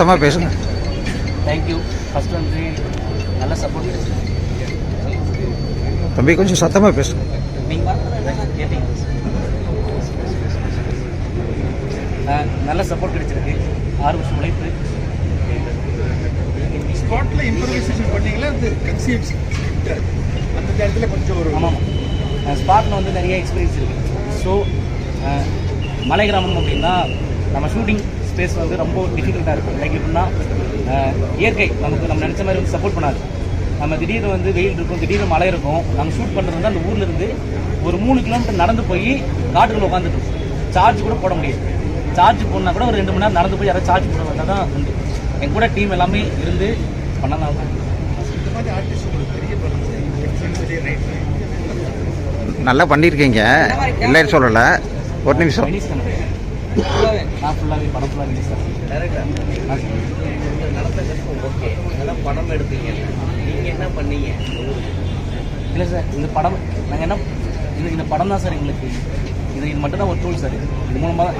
சத்தமாக பேசுங்க. Thank you first வந்து நல்ல சப்போர்ட் கிடைச்சிருக்கு தம்பி கொஞ்சம் சத்தமாக பேசுங்க நீங்கள் கேட்டீங்க ஆ, நல்ல சப்போர்ட் கிடைச்சிருக்கு. ஆறு வருஷம் உழைப்பு. ஸ்பாட்ல இம்ப்ரவைசேஷன் பண்ணீங்களா? அது கன்சியூம்ஸ் அந்த இடத்துல கொஞ்சம் ஒரு ஆமாம் ஸ்பாட்டில் வந்து நிறைய எக்ஸ்பீரியன்ஸ் இருக்குது ஸோ மலை கிராமம் அப்படின்னா நம்ம ஷூட்டிங் ஸ்பேஸ் வந்து ரொம்ப டிஃபிகல்ட்டாக இருக்கும் லைக் எப்படின்னா இயற்கை நமக்கு நம்ம நினச்ச மாதிரி வந்து சப்போர்ட் பண்ணாது. நம்ம திடீர்னு வந்து வெயில் இருக்கும் திடீர்னு மழை இருக்கும் நம்ம ஷூட் பண்ணுறது வந்து அந்த ஊர்ல இருந்து ஒரு மூணு கிலோமீட்டர் நடந்து போய் காட்டுக்குள்ள உட்காந்துட்டு இருக்கும் சார்ஜ் கூட போட முடியாது. சார்ஜ் போடனா கூட ஒரு ரெண்டு மணி நேரம் நடந்து போய் யாராவது சார்ஜ் போட வந்தால் தான் உண்டு. என் கூட டீம் எல்லாமே இருந்து பண்ணலாம் இந்த மாதிரி ஆர்டிஸ்ட் உங்களுக்கு தெரிய பண்ணுறது ரைட் நல்லா பண்ணியிருக்கீங்க இல்லைன்னு சொல்லலை. ஒரு நிமிஷம். ஃபுல்லாகவே நான் ஃபுல்லாகவே படம் ஃபுல்லாக ரிலீஸ் பண்ணுறேன் நடந்த கஷ்டம் ஓகே அதெல்லாம் படம் எடுத்தீங்க நீங்கள் என்ன பண்ணீங்க இல்லை சார் இந்த படம் நாங்கள் என்ன இது இந்த படம் தான் சார் எங்களுக்கு இது இது மட்டும் தான் ஒரு டூல் சார் இது மூலமாக தான்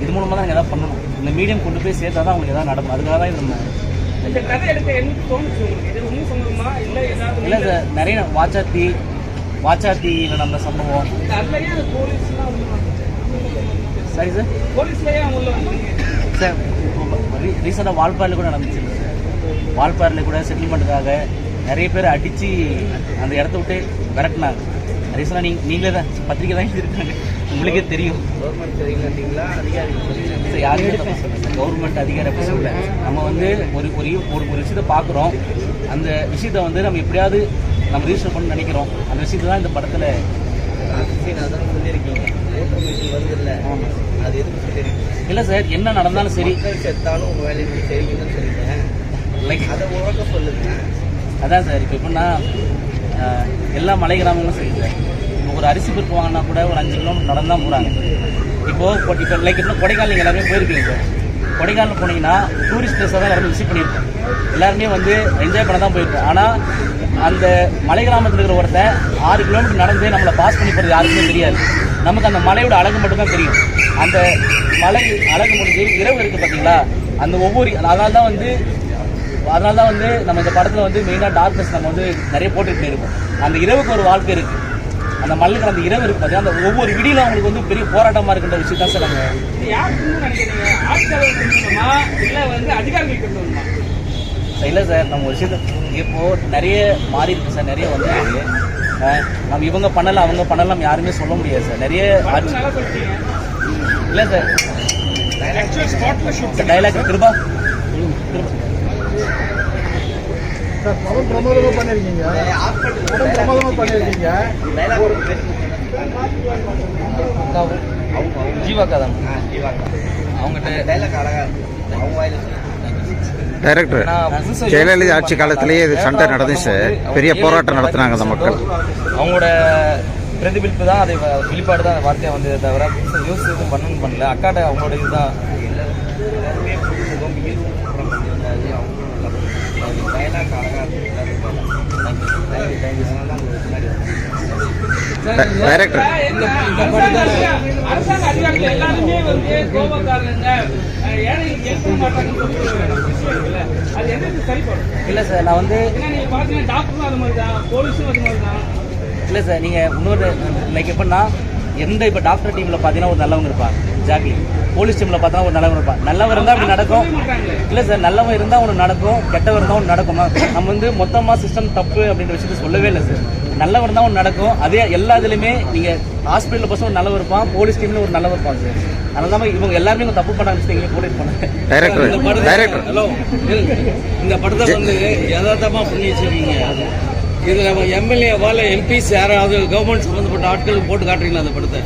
இது மூலமாக தான் நாங்கள் எதாவது பண்ணணும் இந்த மீடியம் கொண்டு போய் சேர்த்தா தான் அவங்களுக்கு எதாவது நடக்கும் அதுக்காக தான் இது நம்ம இந்த கதை எடுக்க என்ன தோணுச்சு இது உண்மை சம்பவமா இல்ல ஏதாவது இல்லை சார் நிறைய வாச்சாத்தி வாச்சாத்தியில் நடந்த சம்பவம் அதுலயே போலீஸ்லாம் சரி சார் சார் ரீசெண்டாக வால்பாறையில் கூட நடந்துச்சு சார் வால்பாறையில் கூட செட்டில்மெண்ட்டுக்காக நிறைய பேர் அடித்து அந்த இடத்த விட்டு விரட்டினாங்க. ரீசெண்டாக நீங்க நீங்களே தான் பத்திரிக்கை தான் இருக்காங்க உங்களுக்கே தெரியும். சார் யாருமே கவர்மெண்ட் அதிகாரி அப்படி சொல்லல. நம்ம வந்து ஒரு ஒரு ஒரு ஒரு விஷயத்தை பார்க்குறோம். அந்த விஷயத்தை வந்து நம்ம எப்படியாவது நம்ம ரிஜிஸ்டர் பண்ண நினைக்கிறோம். அந்த விஷயத்தை தான் இந்த படத்தில் மிஷின் வருது இல்லை அது எதுக்கு இல்லை சார் என்ன நடந்தாலும் சரி. செத்தாலும் உங்க வேலையை நீங்க செய்வீங்கன்னு சொல்லிட்டேன் லைக் அதை உறக்க சொல்லுங்க. அதான் சார் இப்போ எப்படின்னா எல்லா மலை கிராமங்களும் சரி சார். இப்போ ஒரு அரிசி பருப்பு வாங்கினா கூட ஒரு அஞ்சு கிலோமீட்டர் நடந்து தான் போகிறாங்க இப்போது இப்போ லைக் இப்போ கொடைக்கானல் நீங்கள் எல்லாருமே போயிருக்கீங்க சார். கொடைக்கானல் போனீங்கன்னா டூரிஸ்ட் பிளேஸாக தான் எல்லாரும் விசிட் பண்ணியிருக்கோம் எல்லாருமே வந்து என்ஜாய் பண்ண தான் போயிருக்கோம் ஆனால் அந்த மலை கிராமத்தில் இருக்கிற ஒருத்தன் ஆறு கிலோமீட்டர் நடந்து நம்மளை பாஸ் பண்ணி போகிறது யாருக்குமே தெரியாது. நமக்கு அந்த மலையோட அழகு மட்டும்தான் தெரியும். அந்த மலை அழகு முடிஞ்சு இரவு இருக்குது பார்த்தீங்களா அந்த ஒவ்வொரு அதனால தான் வந்து அதனால தான் வந்து நம்ம இந்த படத்தில் வந்து மெயினாக டார்க்னஸ் நம்ம வந்து நிறைய போட்டுகிட்டு இருக்கோம். அந்த இரவுக்கு ஒரு வாழ்க்கை இருக்குது அந்த மல்லுக்கு அந்த இரவு இருக்கு அந்த ஒவ்வொரு விடியில அவங்களுக்கு வந்து பெரிய போராட்டமாக இருக்கின்ற விஷயம் தான் சார் நாங்கள் நினைக்கிறீங்க? ஆட்சியாளர் வந்து அதிகாரிகள் இல்லை சார் நம்ம ஒரு விஷயத்த இப்போ நிறைய மாறி இருக்கு சார் நிறைய வந்து நம்ம இவங்க பண்ணல அவங்க பண்ணல நம்ம யாருமே சொல்ல முடியாது சார். நிறைய இல்லை சார். ஆக்சுவல் ஸ்பாட்ல ஷூட் டைலாக் கிருபா. கிருபா படம் பிரமாதமா பண்ணிருக்கீங்க. படம் பிரமாதமா பண்ணிருக்கீங்க. ஜீவாக்கா தான்? ஆ ஜீவாக்கா. அவங்ககிட்ட டைலாக் அழகா இருக்கு. அவங்க வாயில டைரக்டர் ஜெயலலிதா ஆட்சி காலத்திலேயே இது சண்டை நடந்துச்சு. பெரிய போராட்டம் நடத்தினாங்க அந்த மக்கள். அவங்களோட பிரதிபலிப்பு தான் அதை வெளிப்பாடு தான் வார்த்தையாக வந்ததே தவிர யூஸ் எதுவும் பண்ணணும்னு பண்ணல. அக்காட்ட அவங்களோட இதுதான். எல்லாருமே புதுமுகம் டைரக்டர் அரசாங்க அதிகாரிகள் எல்லாருமே வந்து கோபக்காரங்க மாட்டாங்கன்னு அது எந்த சரிப்படும் இல்லை சார் நான் வந்து ஏன்னா நீங்க பாத்தீங்கன்னா டாக்டரும் அது மாதிரி தான் போலீஸும் அது மாதிரி தான். இல்லை சார் நீங்கள் இன்னொரு லைக் எப்படின்னா எந்த இப்போ டாக்டர் டீமில் பார்த்தீங்கன்னா ஒரு நல்லவங்க இருப்பாங்க ஜாக்லி போலீஸ் டீமில் பார்த்தா ஒரு நல்லவங்க இருப்பாங்க நல்லவன் இருந்தால் அப்படி நடக்கும். இல்லை சார் நல்லவன் இருந்தால் ஒன்று நடக்கும் கெட்டவன் இருந்தால் ஒன்று நடக்குமா? நம்ம வந்து மொத்தமாக சிஸ்டம் தப்பு அப்படின்ற விஷயத்த சொல்லவே இல்லை சார். நல்லவன் இருந்தால் ஒன்று நடக்கும். அதே எல்லா இதுலையுமே நீங்கள் ஹாஸ்பிட்டலில் பசங்க ஒரு நல்லவர் இருப்பான் போலீஸ் டீமில் ஒரு நல்லவர் இருப்பாங்க சார். அதனால தான் இவங்க எல்லாருமே இவங்க தப்பு பண்ணாங்க எங்களுக்கு போலீஸ் டைரக்டர் டைரக்டர் ஹலோ இந்த படத்தை வந்து யதார்த்தமாக பண்ணி வச்சிருக்கீங்க. இது நம்ம எம்எல்ஏவால் எம்பிஸ் யாராவது கவர்மெண்ட் சம்மந்தப்பட்ட ஆட்களுக்கு போட்டு காட்டுறீங்களா அந்த படத்தை?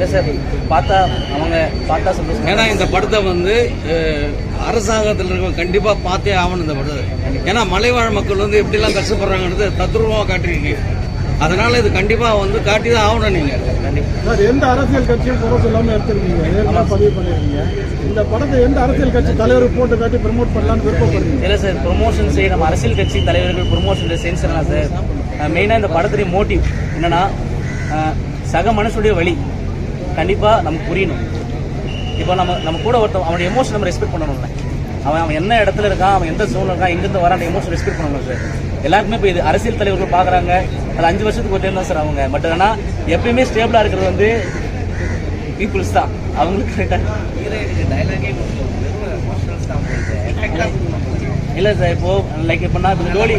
இல்லை சார்? பார்த்தா அவங்க பார்த்தா சந்தோஷம் ஏன்னா இந்த படத்தை வந்து அரசாங்கத்தில் இருக்க கண்டிப்பாக பார்த்தே ஆகணும் இந்த படத்தை. ஏன்னா மலைவாழ் மக்கள் வந்து எப்படிலாம் கஷ்டப்படுறாங்கன்றது தத்ரூபமாக காட்டுறீங்க அதனால இது கண்டிப்பாக வந்து காட்டி தான் ஆகணும் நீங்கள் சார் எந்த அரசியல் கட்சியும் குறை சொல்லாம எடுத்திருக்கீங்க. பதிவு பண்ணிருக்கீங்க? இந்த படத்தை எந்த அரசியல் கட்சி தலைவர் போட்டு காட்டி ப்ரமோட் பண்ணலாம்னு விருப்பப்படுறீங்க? இல்லை சார் ப்ரொமோஷன் செய்ய நம்ம அரசியல் கட்சி தலைவர்கள் ப்ரொமோஷன் சென்ஸ்னா சார். மெயினாக இந்த படத்துடைய மோட்டிவ் என்னன்னா சக மனுஷனுடைய வழி. கண்டிப்பாக நமக்கு புரியணும். இப்போ நம்ம நம்ம கூட ஒருத்தன் அவனுடைய எமோஷன் நம்ம ரெஸ்பெக்ட் பண்ணணும்ல. அவன் அவன் என்ன இடத்துல இருக்கான் அவன் எந்த சூழ்நிலை இருக்கான் எங்கேருந்து வரான் எமோஷன் ரெஸ்பெக்ட் பண்ணணும் சார். எல்லாருக்குமே இப்போ இது அரசியல் தலைவர்கள் பார்க்குறாங்க. அது அஞ்சு வருஷத்துக்கு ஒரு டைம் தான் சார் அவங்க. பட் ஆனால் எப்பயுமே ஸ்டேபிளாக இருக்கிறது வந்து பீப்புள்ஸ் தான். அவங்களுக்கு இல்லை சார் இப்போ லைக் எப்படின்னா இப்போ டோலி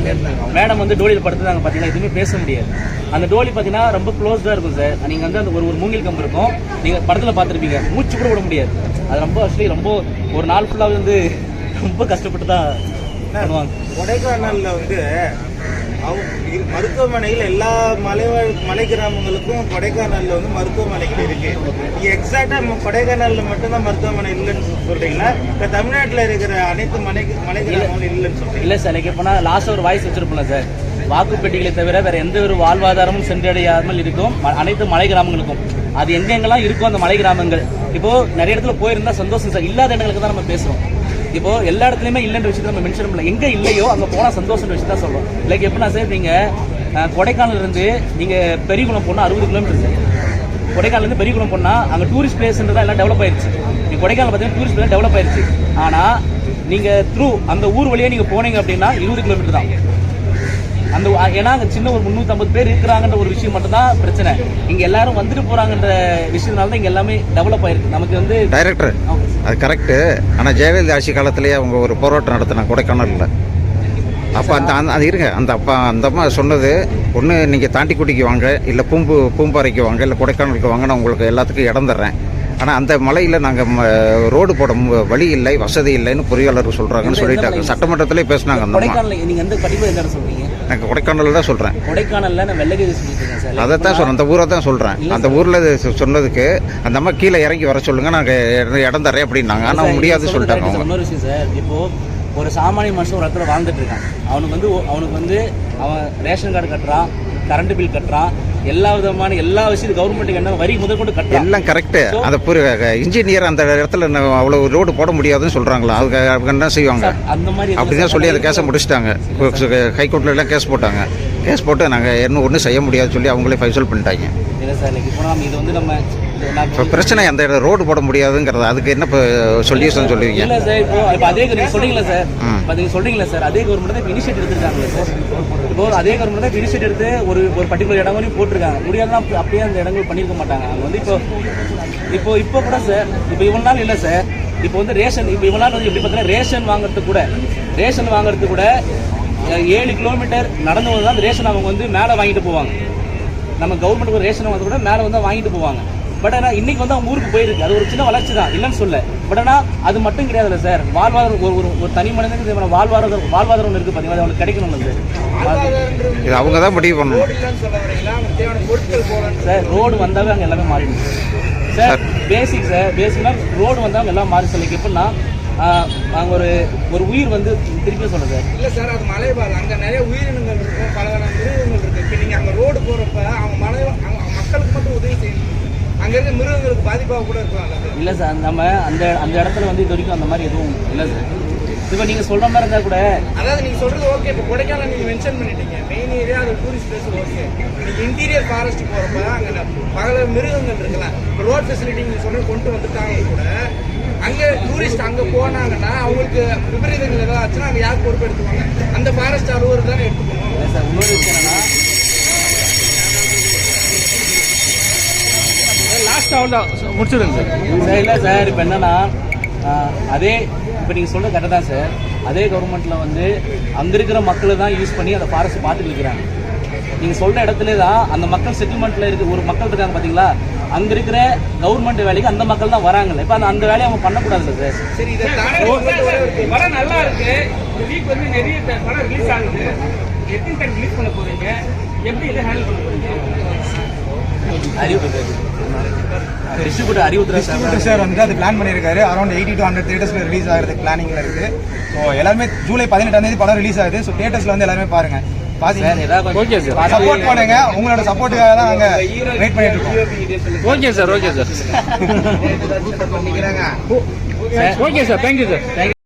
மேடம் வந்து டோலியில் படுத்துதாங்க பார்த்தீங்கன்னா எதுவுமே பேச முடியாது. அந்த டோலி பார்த்தீங்கன்னா ரொம்ப க்ளோஸ்டாக இருக்கும் சார் நீங்கள் வந்து அந்த ஒரு ஒரு மூங்கில் கம்பு இருக்கும் நீங்கள் படத்தில் பார்த்துருப்பீங்க. மூச்சு கூட விட முடியாது. அது ரொம்ப ஆக்சுவலி ரொம்ப ஒரு நாள் ஃபுல்லாக வந்து ரொம்ப கஷ்டப்பட்டு தான் பண்ணுவாங்க. கொடைக்கானல்ல வந்து மருத்துவமனையில் எல்லா மலைவாழ் மலை கிராமங்களுக்கும் கொடைக்கானல்ல வந்து மருத்துவமனைகள் இருக்கு. நீங்க எக்ஸாக்டா கொடைக்கானல்ல மட்டும்தான் மருத்துவமனை இல்லைன்னு சொல்றீங்களா? இப்ப தமிழ்நாட்டுல இருக்கிற அனைத்து மலை மலை கிராமங்களும் இல்லைன்னு சொல்றீங்க இல்லை சார் லைக் எப்போனா லாஸ்ட்டாக ஒரு வாய்ஸ் வச்சிருப்போம்ல சார். வாக்குப்பெட்டிகளை தவிர வேற எந்த ஒரு வாழ்வாதாரமும் சென்றடையாமல் இருக்கும். அனைத்து மலை கிராமங்களுக்கும் அது எங்கெங்கெல்லாம் இருக்கும் அந்த மலை கிராமங்கள் இப்போ நிறைய இடத்துல போயிருந்தா சந்தோஷம் சார். இல்லாத இடங்களுக்கு தான் நம்ம பேசுறோம். இப்போ எல்லா இடத்துலயுமே இல்லைன்ற விஷயத்த நம்ம மென்ஷன் பண்ணல. எங்க இல்லையோ அங்க போனா சந்தோஷம் விஷயம் தான் சொல்றோம். லைக் எப்படின்னா சார் நீங்க அஹ், கொடைக்கானல்ல இருந்து நீங்க பெரியகுளம் போனா அறுபது கிலோமீட்டர் சார் கொடைக்கானல்ல இருந்து பெரியகுளம் போனா அங்க டூரிஸ்ட் பிளேஸ்ன்றதா எல்லாம் டெவலப் ஆயிருச்சு. நீங்கள் கொடைக்கானல் பார்த்தீங்கன்னா டூரிஸ்ட் பிளேஸ் டெவலப் ஆயிருச்சு. ஆனா நீங்க த்ரூ அந்த ஊர் வழியே நீங்க போனீங்க அப்படின்னா இருபது கிலோமீட்டர் தான். அந்த ஏன்னா அங்க சின்ன ஒரு 350 பேர் இருக்கிறாங்கன்ற ஒரு விஷயம் மட்டும் தான் பிரச்சனை. இங்க எல்லாரும் வந்துட்டு போறாங்கன்ற விஷயத்தினால தான் இங்க எல்லாமே டெவலப் ஆயிருக்கு. நமக்கு வந்து டைரக்டர் அது கரெக்டு ஆனால் ஜெயலலிதா ஆட்சி காலத்திலேயே அவங்க ஒரு போராட்டம் நடத்தினாங்க கொடைக்கானலில் அப்போ அந்த அந்த அது இருங்க. அந்த அப்பா அந்த அம்மா சொன்னது ஒன்று நீங்கள் தாண்டிக்குடிக்கு வாங்க. இல்லை பூம்பு பூம்பாறைக்கு வாங்க. இல்லை கொடைக்கானலுக்கு வாங்க நான் உங்களுக்கு எல்லாத்துக்கும் இடம் தர்றேன். ஆனால் அந்த மலையில் நாங்கள் ரோடு போட வழி இல்லை வசதி இல்லைன்னு பொறியாளர் சொல்கிறாங்கன்னு சொல்லிட்டாங்க. சட்டமன்றத்திலே பேசினாங்க அந்த நாங்கள் கொடைக்கானலில் தான் சொல்கிறேன் கொடைக்கானல்ல நான் வெள்ளகிரி சொல்லிட்டு இருக்கேன் சார். அதை தான் சொல்கிறேன் அந்த ஊரை தான் சொல்கிறேன் அந்த ஊரில் சொன்னதுக்கு அந்த அம்மா கீழே இறங்கி வர சொல்லுங்கள் நாங்கள் இடம் தரேன் அப்படின்னாங்க. ஆனால் முடியாது சொல்லிட்டாங்க அவங்க. இன்னொரு விஷயம் சார். இப்போ ஒரு சாமானிய மனுஷன் ஒரு இடத்துல வாழ்ந்துட்டு இருக்கான். அவனுக்கு வந்து அவனுக்கு வந்து அவன் ரேஷன் கார்டு கட்டுறான் கரண்ட் பில் கட்டுறான் எல்லா விதமான எல்லா விஷயத்தையும் கவர்மெண்ட்டுக்கு என்ன வரி முதல் கொண்டு கட்டுறான் எல்லாம் கரெக்டு அந்த இன்ஜினியர் அந்த இடத்துல அவ்வளோ ரோடு போட முடியாதுன்னு சொல்கிறாங்களா அதுக்கு அவங்க என்ன செய்வாங்க? அந்த மாதிரி அப்படி தான் சொல்லி அந்த கேஸை முடிச்சிட்டாங்க. ஹைகோர்ட்ல எல்லாம் கேஸ் போட்டாங்க. கேஸ் போட்டு நாங்கள் இன்னும் ஒன்றும் செய்ய முடியாதுன்னு சொல்லி அவங்களே ஃபைசல் பண்ணிட்டாங்க. இல்லை சார் லைக் இப்போ நம்ம இது வந்து நம்ம இப்போ பிரச்சனை அந்த ரோடு போட முடியாதுங்கிறது அதுக்கு என்ன இப்போ சொல்யூஷன் சொல்லுவீங்க? இல்ல சார் இப்போ இப்போ அதே நீங்க சொல்றீங்களா சார். இப்போ நீங்க சொல்றீங்களா சார் அதே கவர்மெண்ட் தான் இப்போ இனிஷியேட் எடுத்திருக்காங்க சார். இப்போ அதே கவர்மெண்ட் தான் இனிஷியேட் எடுத்து ஒரு ஒரு பர்டிகுலர் இடம் வரையும் போட்டிருக்காங்க. முடியாதுன்னா அப்ப- அப்பயே அந்த இடங்கள் பண்ணியிருக்க மாட்டாங்க. அவங்க வந்து இப்போ இப்போ இப்போ கூட சார் இப்போ இவ்வளவு நாள் இல்லை சார். இப்போ வந்து ரேஷன் இப்போ இவ்வளவு நாள் வந்து எப்படி பார்த்தீங்கன்னா ரேஷன் வாங்குறதுக்கு கூட ரேஷன் வாங்குறதுக்கு கூட ஏழு கிலோமீட்டர் நடந்து வந்து தான் ரேஷன் அவங்க வந்து மேலே வாங்கிட்டு போவாங்க. நம்ம கவர்மெண்ட் ஒரு ரேஷன் வந்து கூட மேலே வந்து வாங்கிட்டு போவாங்க. பட் ஆனால் இன்னைக்கு வந்து அவங்க ஊருக்கு போயிருக்கு. அது ஒரு சின்ன வளர்ச்சி தான். இல்லைன்னு சொல்ல. பட் ஆனால் அது மட்டும் கிடையாதுல்ல சார் வாழ்வாதாரம் ஒரு ஒரு தனி மனிதனுக்கு தேவையான வாழ்வாதாரம் வாழ்வாதாரம் ஒன்று இருக்குது பார்த்தீங்களா அது அவனுக்கு கிடைக்கணும்ல சார் அவங்க தான் முடிவு பண்ணணும். சார் ரோடு வந்தாவே அங்கே எல்லாமே மாறிடும். சார் பேசிக் சார் பேசிக்னா ரோடு வந்தால் அங்கே எல்லாம் மாறி சொல்லிக்கு எப்படின்னா அங்க ஒரு ஒரு உயிர் வந்து திருப்பி சொல்லுங்க சார் இல்ல சார் அது மலைவாழ். அங்க நிறைய உயிரினங்கள் இருக்கும் பல வகையான மிருகங்கள் இருக்கு இப்ப நீங்க அங்க ரோடு போறப்ப அவங்க மலை அவங்க மக்களுக்கு மட்டும் உதவி செய்யணும் அங்க இருக்க மிருகங்களுக்கு பாதிப்பாக கூட இருக்கலாம்ல சார்? இல்லை சார் நம்ம அந்த அந்த இடத்துல வந்து இது வரைக்கும் அந்த மாதிரி எதுவும் இல்லை சார். இப்போ நீங்கள் சொல்கிற மாதிரி இருந்தால் கூட அதாவது நீங்க சொல்றது ஓகே இப்போ கொடைக்கானல் நீங்க மென்ஷன் பண்ணிட்டீங்க. மெயின் ஏரியா அது டூரிஸ்ட் பிளேஸ் ஓகே நீங்க இன்டீரியர் ஃபாரஸ்ட் போறப்ப அங்க பல மிருகங்கள் இருக்கலாம் இப்போ ரோட் ஃபெசிலிட்டி நீங்க சொன்ன கொண்டு வந்துட்டாங்க கூட அங்க டூரிஸ்ட் அங்க போனாங்கன்னா அவங்களுக்கு விபரீதங்கள் ஏதாவது ஆச்சுன்னா அங்க யார் பொறுப்பு எடுத்துவாங்க அந்த ஃபாரஸ்ட் அலுவலர் தானே எடுத்துக்கணும். சார் இன்னொரு விஷயம் என்னன்னா லாஸ்ட் அவ்வளோ முடிச்சிடுங்க சார். சார் இல்லை சார் இப்போ என்னன்னா அதே இப்போ நீங்கள் சொல்றது கரெக்டாக தான் சார். அதே கவர்மெண்ட்டில் வந்து அங்கே இருக்கிற மக்களை தான் யூஸ் பண்ணி அந்த ஃபாரஸ்ட் பார்த்துட்டு இருக்கிறாங்க. நீங்கள் சொல்கிற இடத்துல தான் அந்த மக்கள் செட்டில்மெண்ட்டில் இருக்க ஒரு மக்கள் இருக்காங்க பார்த்தீங்களா அங்கே இருக்கிற கவர்மெண்ட் வேலைக்கு அந்த மக்கள் தான் வராங்கல்ல. இப்போ அந்த அந்த வேலையை அவங்க பண்ணக்கூடாதுல்ல சார்? சரி இதை. படம் நல்லா இருக்கு. இந்த வீக் வந்து நிறைய படம் ரிலீஸ் ஆகுது. எத்தனை டைம் ரிலீஸ் பண்ண போறீங்க? எப்படி இதை ஹேண்டில் பண்ண போறீங்க? அறிவு டிஸ்ட்ரிபியூட்டர் அறிவுத்துறை சார் சார் வந்து அது பிளான் பண்ணியிருக்காரு. அரௌண்ட் எயிட்டி டு ஹண்ட்ரட் தேட்டர்ஸ்ல ரிலீஸ் ஆகிறதுக்கு பிளானிங்ல இருக்கு. ஸோ எல்லாருமே ஜூலை பதினெட்டாம் தேதி படம் ரிலீஸ் ஆகுது. ஸோ தேட்டர்ஸ்ல வந்து எல்லாருமே பாருங்க. சார் ஏதாவது ஓகே சார் சப்போர்ட் பண்ணுங்க. உங்களோட சப்போர்ட்டுக்காக தான் நாங்க வெயிட் பண்ணிட்டு இருக்கோம். Okay sir okay sir okay sir thank you sir